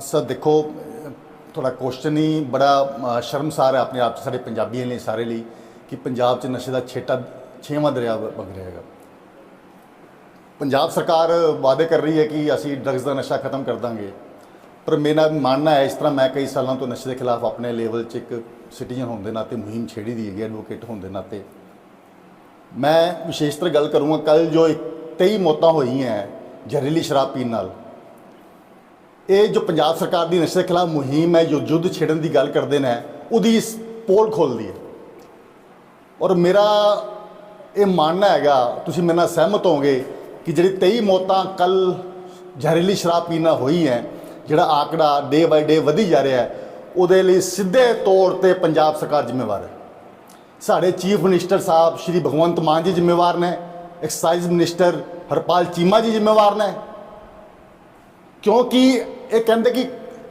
Sir, ਦੇਖੋ, ਤੁਹਾਡਾ question ਹੀ ਬੜਾ ਸ਼ਰਮਸਾਰ ਹੈ ਆਪਣੇ ਆਪ 'ਚ, ਸਾਡੇ ਪੰਜਾਬੀਆਂ ਲਈ, ਸਾਰੇ ਲਈ, ਕਿ ਪੰਜਾਬ 'ਚ ਨਸ਼ੇ ਦਾ ਛੇਟਾ ਛੇਵਾਂ ਦਰਿਆ ਵ- ਵਗ ਰਿਹਾ ਹੈਗਾ। ਪੰਜਾਬ ਸਰਕਾਰ ਵਾਅਦੇ ਕਰ ਰਹੀ ਹੈ ਕਿ ਅਸੀਂ ਡਰੱਗਸ ਦਾ ਨਸ਼ਾ ਖਤਮ ਕਰ ਦਾਂਗੇ, ਪਰ ਮੇਰਾ ਮੰਨਣਾ ਹੈ, ਇਸ ਤਰ੍ਹਾਂ ਮੈਂ ਕਈ ਸਾਲਾਂ ਤੋਂ ਨਸ਼ੇ ਦੇ ਖਿਲਾਫ ਆਪਣੇ ਲੈਵਲ 'ਚ ਇੱਕ ਸਿਟੀਜ਼ਨ ਹੋਣ ਦੇ ਨਾਤੇ, ਮੁਹਿੰਮ ਛੇੜੀ ਦੀ ਹੈਗੀ ਐਡਵੋਕੇਟ ਹੋਣ ਦੇ ਨਾਤੇ। ਮੈਂ ਵਿਸ਼ੇਸ਼ਤਰ ਗੱਲ ਕਰੂੰਗਾ ਕੱਲ ਜੋ 23 ਮੌਤਾਂ ਹੋਈਆਂ ਜ਼ਹਿਰੀਲੀ ਸ਼ਰਾਬ ਪੀਣ ਨਾਲ ਇਹ ਜੋ ਪੰਜਾਬ ਸਰਕਾਰ ਦੀ ਨਸ਼ੇ ਦੇ ਖਿਲਾਫ ਮੁਹਿੰਮ ਹੈ, ਜੋ ਯੁੱਧ ਛੇੜਨ ਦੀ ਗੱਲ ਕਰਦੇ ਨੇ, ਉਹਦੀ ਪੋਲ ਖੋਲਦੀ ਹੈ। ਔਰ ਮੇਰਾ ਇਹ ਮੰਨਣਾ ਹੈਗਾ, ਤੁਸੀਂ ਮੇਰੇ ਨਾਲ ਸਹਿਮਤ ਹੋਵੋਗੇ ਕਿ ਜਿਹੜੀ 23 ਮੌਤਾਂ ਕੱਲ ਜ਼ਹਿਰੀਲੀ ਸ਼ਰਾਬ ਪੀਣ ਨਾਲ ਹੋਈ ਹੈ, ਜਿਹੜਾ ਆંકੜਾ ਡੇ ਬਾਈ ਡੇ ਵਧੀ ਜਾ ਰਿਹਾ ਹੈ, ਉਹਦੇ ਲਈ ਸਿੱਧੇ ਤੌਰ ਤੇ ਪੰਜਾਬ ਸਰਕਾਰ ਜ਼ਿੰਮੇਵਾਰ ਹੈ। ਸਾਡੇ ਚੀਫ ਮਿਨਿਸਟਰ ਸਾਹਿਬ ਸ਼੍ਰੀ ਭਗਵੰਤ ਮਾਨ ਜੀ ਜ਼ਿੰਮੇਵਾਰ ਨੇ, ਐਕਸਾਈਜ਼ ਮਿਨਿਸਟਰ ਹਰਪਾਲ ਚੀਮਾ ਜੀ ਜ਼ਿੰਮੇਵਾਰ ਨੇ ਕਿਉਂਕਿ ਇਹ ਕਹਿੰਦੇ ਕਿ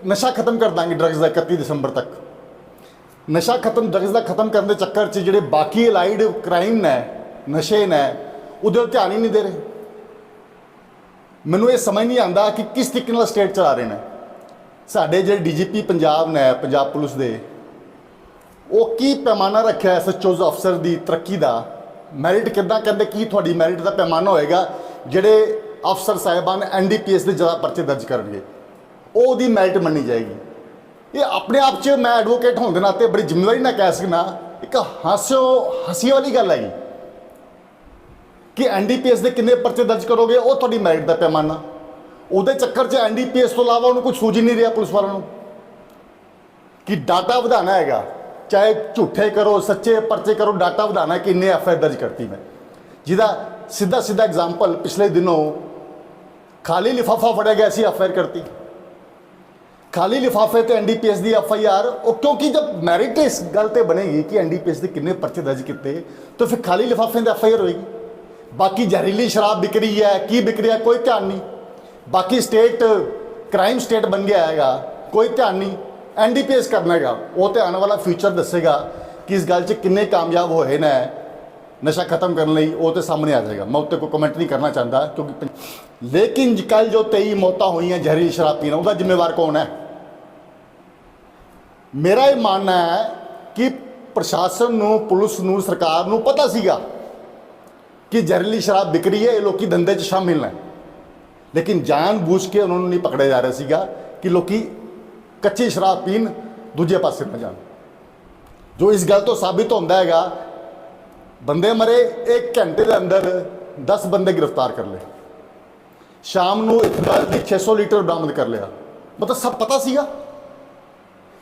ਨਸ਼ਾ ਖਤਮ ਕਰ ਦਾਂਗੇ ਡਰੱਗਸ ਦਾ 31 ਦਸੰਬਰ ਤੱਕ। ਨਸ਼ਾ ਖਤਮ ਡਰੱਗਸ ਦਾ ਖਤਮ ਕਰਨ ਦੇ ਚੱਕਰ 'ਚ ਜਿਹੜੇ ਬਾਕੀ ਅਲਾਈਡ ਕ੍ਰਾਈਮ ਨੇ, ਨਸ਼ੇ ਨੇ, ਉਹਦੇ ਧਿਆਨ ਹੀ ਨਹੀਂ ਦੇ ਰਹੇ। ਮੈਨੂੰ ਇਹ ਸਮਝ ਨਹੀਂ ਆਉਂਦਾ ਕਿ ਕਿਸ ਤਰੀਕੇ ਨਾਲ ਸਟੇਟ ਚਲਾ ਰਹੇ ਨੇ। ਸਾਡੇ ਜਿਹੜੇ ਡੀਜੀਪੀ ਪੰਜਾਬ ਨੇ, ਪੰਜਾਬ ਪੁਲਿਸ ਦੇ, ਉਹ ਕੀ ਪੈਮਾਨਾ ਰੱਖਿਆ ਐਸਐਚਓਜ਼ ਅਫਸਰ ਦੀ ਤਰੱਕੀ ਦਾ? ਮੈਰਿਟ ਕਿੱਦਾਂ? ਕਹਿੰਦੇ ਕੀ ਤੁਹਾਡੀ ਮੈਰਿਟ ਦਾ ਪੈਮਾਨਾ ਹੋਏਗਾ? ਜਿਹੜੇ ਅਫਸਰ ਸਾਹਿਬਾਨ ਐਨਡੀਪੀਐਸ ਦੇ ਜ਼ਿਆਦਾ ਪਰਚੇ ਦਰਜ ਕਰਨਗੇ। ਉਹ ਉਹਦੀ ਮੈਰਿਟ ਮੰਨੀ ਜਾਏਗੀ। ਇਹ ਆਪਣੇ ਆਪ 'ਚ ਮੈਂ ਐਡਵੋਕੇਟ ਹੋਣ ਦੇ ਨਾਤੇ ਬੜੀ ਜ਼ਿੰਮੇਵਾਰੀ ਨਾਲ ਕਹਿ ਸਕਣਾ ਇੱਕ ਹਾਸਿਓ ਹਸੀ ਵਾਲੀ ਗੱਲ ਹੈਗੀ। ਕਿ ਐਨਡੀਪੀਐਸ ਦੇ ਕਿੰਨੇ ਪਰਚੇ ਦਰਜ ਕਰੋਗੇ, ਉਹ ਤੁਹਾਡੀ ਮੈਰਿਟ ਦਾ ਪੈਮਾਨਾ। ਉਹਦੇ ਚੱਕਰ 'ਚ ਐਨਡੀਪੀਐਸ ਤੋਂ ਇਲਾਵਾ ਉਹਨੂੰ ਕੁਝ ਸੂਝ ਹੀ ਨਹੀਂ ਰਿਹਾ ਪੁਲਿਸ ਵਾਲਿਆਂ ਨੂੰ। ਕਿ ਡਾਟਾ ਵਧਾਣਾ ਹੈਗਾ, ਚਾਹੇ ਝੂਠੇ ਕਰੋ, ਸੱਚੇ ਪਰਚੇ ਕਰੋ, ਡਾਟਾ ਵਧਾਣਾ ਕਿ ਇੰਨੇ ਐਫਆਈਆਰ ਦਰਜ ਕਰਤੀ ਮੈਂ। ਜਿਹਦਾ ਸਿੱਧਾ ਸਿੱਧਾ ਐਗਜ਼ਾਮਪਲ ਪਿਛਲੇ ਦਿਨੋਂ ਖਾਲੀ ਲਿਫਾਫਾ ਫੜਿਆ ਗਿਆ ਸੀ ਐਫਆਈਆਰ ਕਰਤੀ। ਖਾਲੀ ਲਿਫਾਫੇ ਤੇ ਐਨਡੀਪੀਐਸ ਦੀ ਐਫਆਈਆਰ ਉਹ ਕਿਉਂਕਿ ਜਦ ਮੈਰਿਟ ਇਸ ਗੱਲ ਤੇ ਬਣੇਗੀ ਕਿ ਐਨਡੀਪੀਐਸ ਦੇ ਕਿੰਨੇ ਪਰਚੇ ਦਰਜ ਕੀਤੇ, ਤਾਂ ਫਿਰ ਖਾਲੀ ਲਿਫਾਫੇ ਤੇ ਐਫਆਈਆਰ ਹੋਏਗੀ। ਬਾਕੀ ਜ਼ਹਿਰੀਲੀ ਸ਼ਰਾਬ ਵਿਕਰੀ ਹੈ, ਕੀ ਵਿਕਰੀ ਹੈ ਕੋਈ ਧਿਆਨ ਨਹੀਂ। ਬਾਕੀ ਸਟੇਟ ਕ੍ਰਾਈਮ ਸਟੇਟ ਬਣ ਗਿਆ ਹੈਗਾ, ਕੋਈ ਧਿਆਨ ਨਹੀਂ। ਐਨਡੀਪੀਐਸ ਕਰਨਾ ਹੈਗਾ, ਉਹ ਤੇ ਆਉਣ ਵਾਲਾ ਫਿਊਚਰ ਦੱਸੇਗਾ ਕਿ ਇਸ ਗੱਲ 'ਚ ਕਿੰਨੇ ਕਾਮਯਾਬ ਹੋਏ ਨੇ। ਨਸ਼ਾ ਖਤਮ ਕਰਨ ਲਈ ਉਹ ਤੇ ਸਾਹਮਣੇ ਆ ਜਾਏਗਾ। ਮੈਂ ਉੱਤੇ ਕੋਈ ਕਮੈਂਟ ਨਹੀਂ ਕਰਨਾ ਚਾਹੁੰਦਾ, ਕਿਉਂਕਿ ਲੇਕਿਨ ਕੱਲ ਜੋ 23 ਮੌਤਾਂ ਹੋਈਆਂ ਜ਼ਹਿਰੀਲੀ ਸ਼ਰਾਬ ਪੀਣ ਉਹਦਾ ਜ਼ਿੰਮੇਵਾਰ ਕੌਣ ਹੈ? ਮੇਰਾ ਇਹ ਮੰਨਣਾ ਹੈ ਕਿ ਪ੍ਰਸ਼ਾਸਨ ਨੂੰ, ਪੁਲਿਸ ਨੂੰ, ਸਰਕਾਰ ਨੂੰ ਪਤਾ ਸੀਗਾ ਕਿ ਜ਼ਹਿਰੀਲੀ ਸ਼ਰਾਬ ਵਿਕ ਰਹੀ ਹੈ, ਇਹ ਲੋਕੀ ਧੰਦੇ 'ਚ ਸ਼ਾਮਿਲ ਨੇ। ਲੇਕਿਨ ਜਾਣ ਬੂਝ ਕੇ ਉਹਨਾਂ ਨੂੰ ਨਹੀਂ ਪਕੜਿਆ ਜਾ ਰਿਹਾ ਸੀਗਾ ਕਿ ਲੋਕੀ ਕੱਚੀ ਸ਼ਰਾਬ ਪੀਣ ਦੂਜੇ ਪਾਸੇ ਨਾ ਜਾਣ। ਜੋ ਇਸ ਗੱਲ ਤੋਂ ਸਾਬਿਤ ਹੁੰਦਾ ਹੈਗਾ ਬੰਦੇ ਮਰੇ 1 ਘੰਟੇ ਦੇ ਅੰਦਰ 10 ਬੰਦੇ ਗ੍ਰਿਫਤਾਰ ਕਰ ਲਏ। ਸ਼ਾਮ ਨੂੰ ਇਥਨੋਲ ਦੀ 600 ਲੀਟਰ ਬਰਾਮਦ ਕਰ ਲਿਆ। ਮਤਲਬ ਸਭ ਪਤਾ ਸੀਗਾ?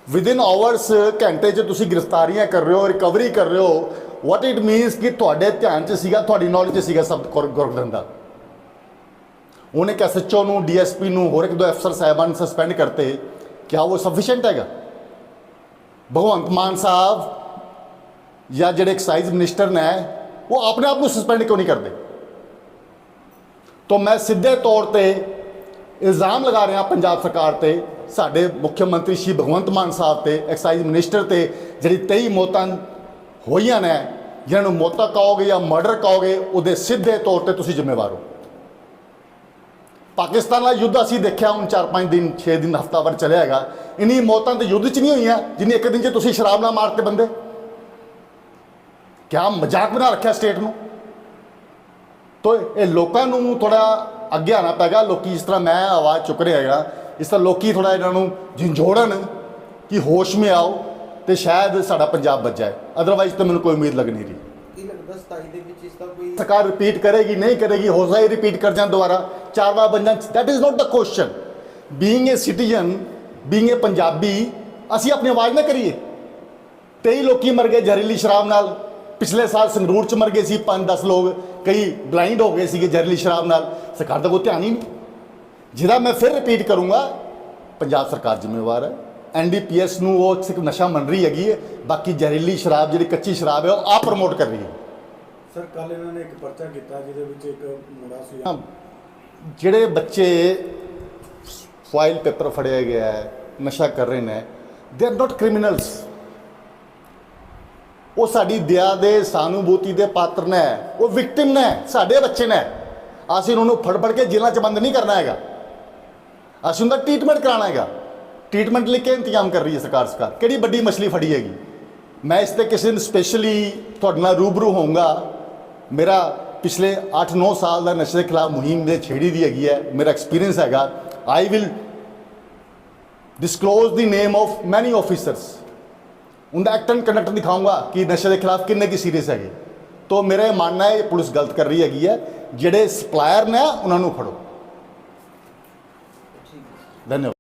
ਵਿਦਿਨ ਆਵਰਸ ਘੰਟੇ 'ਚ ਤੁਸੀਂ ਗ੍ਰਿਫਤਾਰੀਆਂ ਕਰ ਰਹੇ ਹੋ ਰਿਕਵਰੀ ਕਰ ਰਹੇ ਹੋ। ਵਾਟ ਇਟ ਮੀਨਸ ਕਿ ਤੁਹਾਡੇ ਧਿਆਨ 'ਚ ਸੀਗਾ, ਤੁਹਾਡੀ ਨੌਲੇਜ 'ਚ ਸੀਗਾ ਸਭ ਗੁਰਗਦਨ ਦਾ। ਉਹਨੇ ਕਿ ਐਸਐਚਓ ਨੂੰ ਡੀਐਸਪੀ ਨੂੰ, ਹੋਰ ਇੱਕ ਦੋ ਅਫਸਰ ਸਾਹਿਬਾਨ ਸਸਪੈਂਡ ਕਰਤੇ। ਕਿਆ ਉਹ ਸਫੀਸ਼ੀਐਂਟ ਹੈਗਾ? ਭਗਵੰਤ ਮਾਨ ਸਾਹਿਬ ਜਾਂ ਜਿਹੜੇ ਐਕਸਾਈਜ਼ ਮਿਨਿਸਟਰ ਨੇ, ਉਹ ਆਪਣੇ ਆਪ ਨੂੰ ਸਸਪੈਂਡ ਕਿਉਂ ਨਹੀਂ ਕਰਦੇ? ਤਾਂ ਮੈਂ ਸਿੱਧੇ ਤੌਰ ਤੇ ਇਲਜ਼ਾਮ ਲਗਾ ਰਿਹਾ ਪੰਜਾਬ ਸਰਕਾਰ ਤੇ, ਸਾਡੇ ਮੁੱਖ ਮੰਤਰੀ ਸ਼੍ਰੀ ਭਗਵੰਤ ਮਾਨ ਸਾਹਿਬ ਤੇ ਐਕਸਾਈਜ਼ ਮਿਨਿਸਟਰ ਤੇ, ਜਿਹੜੀ 23 ਮੌਤਾਂ ਹੋਈਆਂ ਨੇ ਜਿਹਨਾਂ ਨੂੰ ਮੌਤਾਂ ਕਹੋਗੇ ਜਾਂ ਮਰਡਰ ਕਹੋਗੇ, ਉਹਦੇ ਸਿੱਧੇ ਤੌਰ ਤੇ ਤੁਸੀਂ ਜ਼ਿੰਮੇਵਾਰ ਹੋ। ਪਾਕਿਸਤਾਨ ਦਾ ਯੁੱਧ ਅਸੀਂ ਦੇਖਿਆ, ਹੁਣ 4-5 ਦਿਨ 6 ਦਿਨ ਹਫ਼ਤਾਵਾਰ ਚੱਲਿਆ ਹੈਗਾ। ਇਨੀ ਮੌਤਾਂ ਤੇ ਯੁੱਧ 'ਚ ਨਹੀਂ ਹੋਈਆਂ, ਜਿੰਨੀ ਇੱਕ ਦਿਨ 'ਚ ਤੁਸੀਂ ਸ਼ਰਾਬ ਨਾਲ ਮਾਰਤੇ ਬੰਦੇ। ਕਿਆ ਮਜ਼ਾਕ ਬਣਾ ਰੱਖਿਆ ਸਟੇਟ ਨੂੰ? ਤੋ ਇਹ ਲੋਕਾਂ ਨੂੰ ਥੋੜਾ ਅੱਗੇ ਆਣਾ ਪੈਗਾ ਲੋਕੀ ਇਸ ਤਰ੍ਹਾਂ ਮੈਂ ਆਵਾਜ਼ ਚੁੱਕ ਰਿਹਾ ਹੈਗਾ ਇਸ ਤਰ੍ਹਾਂ ਲੋਕੀ ਥੋੜਾ ਇਹਨਾਂ ਨੂੰ ਝੰਜੋੜਨ ਕਿ ਹੋਸ਼ ਮੇ ਆਓ ਤੇ ਸ਼ਾਇਦ ਸਾਡਾ ਪੰਜਾਬ ਬਚ ਜਾਏ। ਅਦਰਵਾਈਜ਼ ਤਾਂ ਮੈਨੂੰ ਕੋਈ ਉਮੀਦ ਲੱਗ ਨਹੀਂ ਰਹੀ। ਕੀ ਲੱਗਦਾ 27 ਦੇ ਵਿੱਚ ਇਸ ਦਾ ਕੋਈ ਸਰਕਾਰ ਰਿਪੀਟ ਕਰੇਗੀ ਨਹੀਂ ਕਰੇਗੀ ਹੋ ਸਕਦਾ ਰਿਪੀਟ ਕਰ ਜਾਣ ਦੁਬਾਰਾ। ਚਾਰ ਵਾਰ ਬਣ ਜਾਣ that is not the question being a citizen being a Punjabi ਅਸੀਂ ਆਪਣੀ ਆਵਾਜ਼ ਨਾ ਕਰੀਏ। 23 ਲੋਕੀ ਮਰ ਗਏ ਜ਼ਹਿਰੀਲੀ ਸ਼ਰਾਬ ਨਾਲ। ਪਿਛਲੇ ਸਾਲ ਸੰਗਰੂਰ ਚ ਮਰ ਗਏ ਸੀ 5-10 ਲੋਕ ਕਈ ਬਲਾਈਂਡ ਹੋ ਗਏ ਸੀਗੇ ਜ਼ਹਿਰੀਲੀ ਸ਼ਰਾਬ ਨਾਲ। ਸਰਕਾਰ ਦਾ ਕੋਈ ਧਿਆਨ ਹੀ ਨਹੀਂ। ਜਿਹਦਾ ਮੈਂ ਫਿਰ ਰਿਪੀਟ ਕਰੂੰਗਾ ਪੰਜਾਬ ਸਰਕਾਰ ਜ਼ਿੰਮੇਵਾਰ ਹੈ। ਐਨਡੀਪੀਐਸ ਨੂੰ ਉਹ ਸਿਰਫ ਨਸ਼ਾ ਮੰਨ ਰਹੀ ਹੈਗੀ ਹੈ ਬਾਕੀ ਜ਼ਹਿਰੀਲੀ ਸ਼ਰਾਬ ਜਿਹੜੀ ਕੱਚੀ ਸ਼ਰਾਬ ਹੈ ਉਹ ਆਪ ਪ੍ਰਮੋਟ ਕਰ ਰਹੀ ਹੈ। ਸਰ ਕੱਲ ਇਹਨਾਂ ਨੇ ਇੱਕ ਪਰਚਾ ਕੀਤਾ ਜਿਹਦੇ ਵਿੱਚ ਇੱਕ ਮੁੰਡਾ ਸੀ। ਹਾਂ, ਜਿਹੜੇ ਬੱਚੇ ਫਾਈਲ ਪੇਪਰ ਫੜਿਆ ਗਿਆ ਹੈ ਨਸ਼ਾ ਕਰ ਰਹੇ ਨੇ ਦੇ ਆਰ ਨਾਟ ਕ੍ਰਿਮੀਨਲਸ ਉਹ ਸਾਡੀ ਦਇਆ ਦੇ ਸਾਨੂਭੂਤੀ ਦੇ ਪਾਤਰ ਨੇ, ਉਹ ਵਿਕਟਿਮ ਨੇ, ਸਾਡੇ ਬੱਚੇ ਨੇ। ਅਸੀਂ ਉਹਨਾਂ ਨੂੰ ਫੜ ਫੜ ਕੇ ਜੇਲ੍ਹਾਂ 'ਚ ਬੰਦ ਨਹੀਂ ਕਰਨਾ ਹੈਗਾ। ਅਸੀਂ ਉਹਨਾਂ ਦਾ ਟ੍ਰੀਟਮੈਂਟ ਕਰਾਉਣਾ ਹੈਗਾ। ਟ੍ਰੀਟਮੈਂਟ ਲਈ ਕੀ ਇੰਤਜ਼ਾਮ ਕਰ ਰਹੀ ਹੈ ਸਰਕਾਰ ਸਰਕਾਰ? ਕਿਹੜੀ ਵੱਡੀ ਮਛਲੀ ਫੜੀ ਹੈਗੀ? ਮੈਂ ਇਸ ਤੇ ਕਿਸੇ ਦਿਨ ਸਪੈਸ਼ਲੀ ਤੁਹਾਡੇ ਨਾਲ ਰੂਬਰੂ ਹੋਊਂਗਾ। ਮੇਰਾ ਪਿਛਲੇ 8-9 ਸਾਲ ਦਾ ਨਸ਼ੇ ਦੇ ਖਿਲਾਫ ਮੁਹਿੰਮ ਦੇ ਛੇੜੀ ਦੀ ਹੈਗੀ ਹੈ। ਮੇਰਾ ਐਕਸਪੀਰੀਅੰਸ ਹੈਗਾ। I will disclose the name of many officers ਉਹਦਾ ਐਕਟ ਐਂਡ ਕੰਡਕਟ ਦਿਖਾਊਂਗਾ ਕਿ ਨਸ਼ੇ ਦੇ ਖਿਲਾਫ ਕਿੰਨੇ ਕੀ ਸੀਰੀਅਸ ਹੈਗੇ। ਤੋ ਮੇਰਾ ਮੰਨਣਾ ਹੈ ਇਹ ਪੁਲਿਸ ਗਲਤ ਕਰ ਰਹੀ ਹੈਗੀ ਹੈ। ਜਿਹੜੇ ਸਪਲਾਇਰ ਨੇ ਉਹਨਾਂ ਨੂੰ ਫੜੋ। ਠੀਕ ਹੈ। ਧੰਨਵਾਦ।